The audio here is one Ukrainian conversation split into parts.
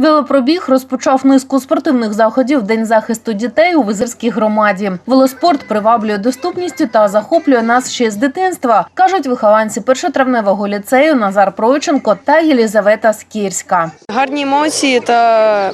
Велопробіг розпочав низку спортивних заходів День захисту дітей у Визирській громаді. Велоспорт приваблює доступністю та захоплює нас ще з дитинства, кажуть вихованці першотравневого ліцею Назар Пройченко та Єлізавета Скірська. Гарні емоції та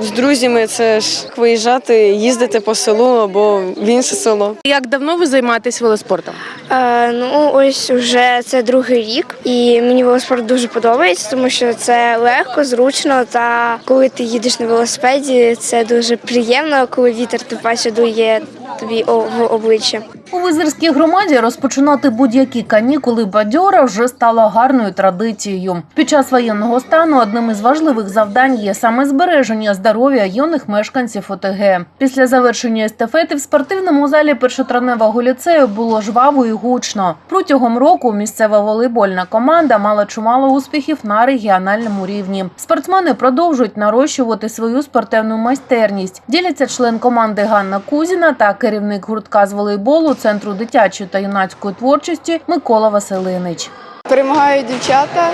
з друзями це ж виїжджати, їздити по селу або в інше село. Як давно ви займаєтесь велоспортом? Е, ну ось уже це другий рік, і мені велоспорт дуже подобається, тому що це легко, зручно. Та коли ти їдеш на велосипеді, це дуже приємно, коли вітер ти паче дує тобі в обличчя. У Визирській громаді розпочинати будь-які канікули бадьора вже стало гарною традицією. Під час воєнного стану одним із важливих завдань є саме збереження здоров'я юних мешканців ОТГ. Після завершення естафети в спортивному залі першотравневого ліцею було жваво і гучно. Протягом року місцева волейбольна команда мала чимало успіхів на регіональному рівні. Спортсмени продовжують нарощувати свою спортивну майстерність. Діляться член команди Ганна Кузіна та керівник гуртка з волейболу Центру дитячої та юнацької творчості Микола Василинич. Перемагають дівчата,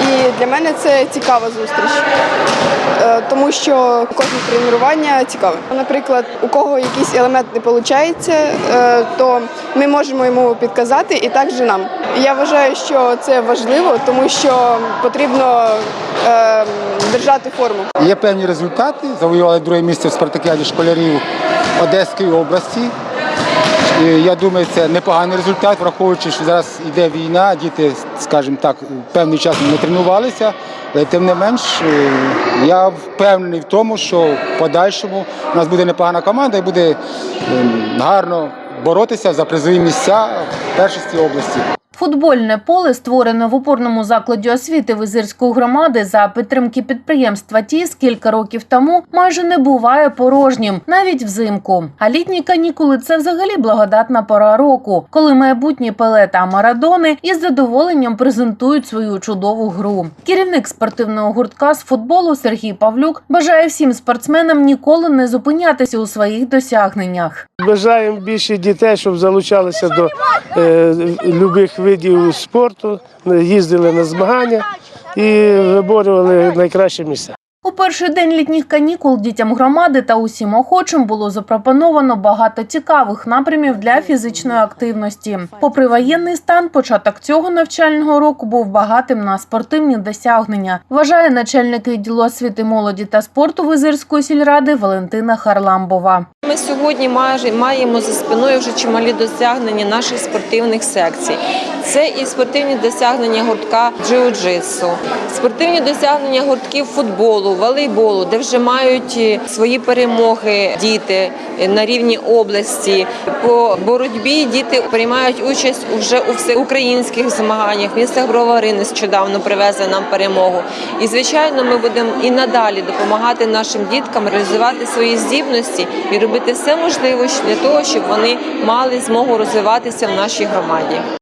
і для мене це цікава зустріч, Е, тому що кожне тренування цікаве. Наприклад, у кого якийсь елемент не виходить, то ми можемо йому підказати і так же нам. Я вважаю, що це важливо, тому що потрібно е, держати форму. Є певні результати. Завоювали друге місце в спартакіаді школярів Одеської області. Я думаю, це непоганий результат, враховуючи, що зараз йде війна, діти, скажімо так, певний час не тренувалися. Але тим не менш, е, я впевнений в тому, що в подальшому у нас буде непогана команда і буде ем, гарно боротися за призові місця в першості області. Футбольне поле, створене в опорному закладі освіти Визирської громади за підтримки підприємства ТІС кілька років тому, майже не буває порожнім, навіть взимку. А літні канікули це взагалі благодатна пора року, коли майбутні Пеле та Марадони із задоволенням презентують свою чудову гру. Керівник спортивного гуртка з футболу Сергій Павлюк бажає всім спортсменам ніколи не зупинятися у своїх досягненнях. Бажаємо більше дітей, щоб залучалися до е, любих видів спорту, їздили на змагання і виборювали найкращі місця. У перший день літніх канікул дітям громади та усім охочим було запропоновано багато цікавих напрямів для фізичної активності. Попри воєнний стан, початок цього навчального року був багатим на спортивні досягнення. Вважає начальник відділу освіти молоді та спорту Визирської сільради Валентина Харламбова. Ми сьогодні маємо за спиною вже чималі досягнення наших спортивних секцій. Це і спортивні досягнення гуртка джиу-джитсу, спортивні досягнення гуртків футболу, волейболу, де вже мають свої перемоги діти на рівні області. По боротьбі діти приймають участь вже у всеукраїнських змаганнях. Місто Бровари нещодавно привезли нам перемогу. І звичайно, ми будемо і надалі допомагати нашим діткам реалізувати свої здібності і робити все можливе для того, щоб вони мали змогу розвиватися в нашій громаді.